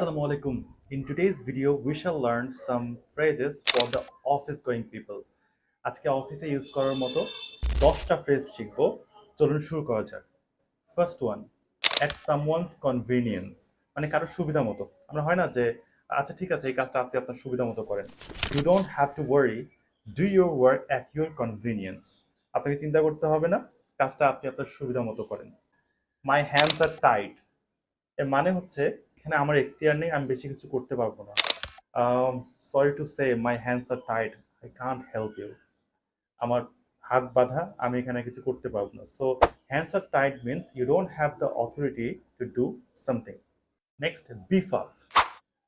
Assalamu alaikum. In today's video, we shall learn some phrases for the office going people. আজকে অফিসে use করার মতো দশটা phrase শিখব। চলুন শুরু করা যাক। First one at someone's convenience মানে কারও সুবিধা মতো। আমরা হয় না যে আচ্ছা ঠিক আছে এই কাজটা আপনি আপনার সুবিধা মতো করেন। You don't have to worry do your work at your convenience আপনাকে চিন্তা করতে হবে না কাজটা আপনি আপনার সুবিধা মতো করেন। মাই হ্যান্ডস আর টাইট এর মানে হচ্ছে এখানে আমার এখতিয়ার নেই আমি বেশি কিছু করতে পারব না। Sorry to say my hands are tight I can't help you আমার হাত বাঁধা আমি এখানে কিছু করতে পারব না। So hands are tight means you don't have the authority to do something next beef up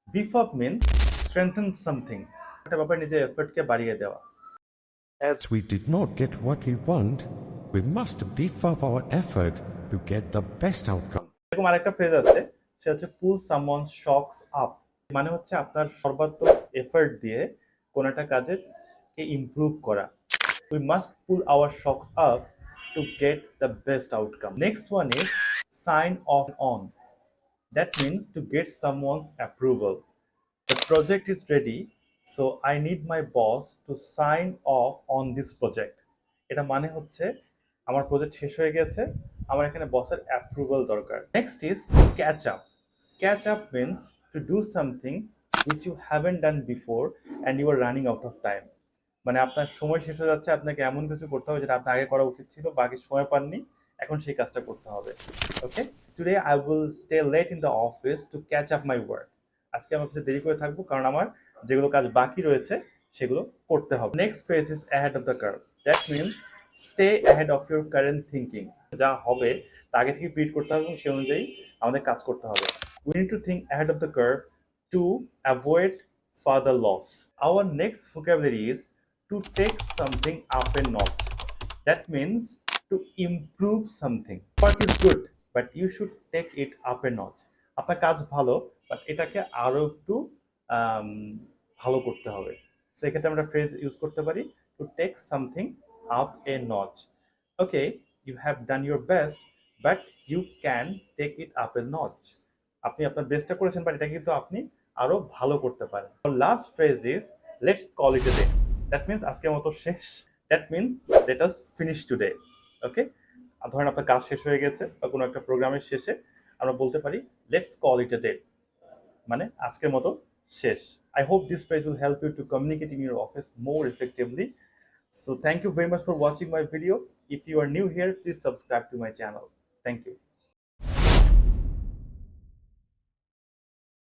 beef up means strengthen something একটা ব্যাপারে নিজের এফর্টকে বাড়িয়ে দেওয়া। As we did not get what we want, we must beef up our effort to get the best outcome. এরকম আরেকটা phrase আছে সেটা হচ্ছে পুল সামওয়ান শক্স আপ মানে হচ্ছে আপনার সর্বাত্মক এফর্ট দিয়ে কোন একটা কাজের কে ইমপ্রুভ করা। We must pull our socks up to get the best outcome next one is sign off on that means to get someone's approval the project is ready so I need my boss to sign off on this project এটা মানে হচ্ছে আমার project শেষ হয়ে গেছে, আমার এখানে বসের অ্যাপ্রুভাল দরকার। Next is catch up catch up means to do something which you haven't done before and you are running out of time মানে আপনার সময় শেষ হয়ে যাচ্ছে, আপনাকে এমন কিছু করতে হবে যেটা আপনার আগে করা উচিত ছিল, বাকি সময় পাননি, এখন সেই কাজটা করতে হবে। Okay today I will stay late in the office to catch up my work আজকে আমি অফিসে দেরি করে থাকব, কারণ আমার যেগুলো কাজ বাকি রয়েছে, সেগুলো করতে হবে। Next phase is ahead of the curve that means stay ahead of your current thinking যা হবে, তা আগে থেকে প্রিড করতে হবে এবং সেই অনুযায়ী আমাদের কাজ করতে হবে। We need to think ahead of the curve to avoid further loss our next vocabulary is to take something up a notch that means to improve something work is good but you should take it up a notch আপনার কাজ ভালো but এটাকে আরও একটু ভালো করতে হবে। সেক্ষেত্রে আমরা ফ্রেজ ইউজ করতে পারি to take something up a notch okay you have done your best but you can take it up a notch আপনি আপনার বেস্টটা করেছেন বাট এটা কিন্তু আপনি আরও ভালো করতে পারেন। Last phrase is let's call it day that means আজকের মতো শেষ। That means let us finish today okay ধরেন আপনার কাজ শেষ হয়ে গেছে বা কোনো একটা প্রোগ্রামের শেষে আমরা বলতে পারি লেটস কল ইট ডে মানে আজকের মতো শেষ। I hope this phrase will help you to communicate in your office more effectively So thank you very much for watching my video if you are new here, please subscribe to my channel thank you.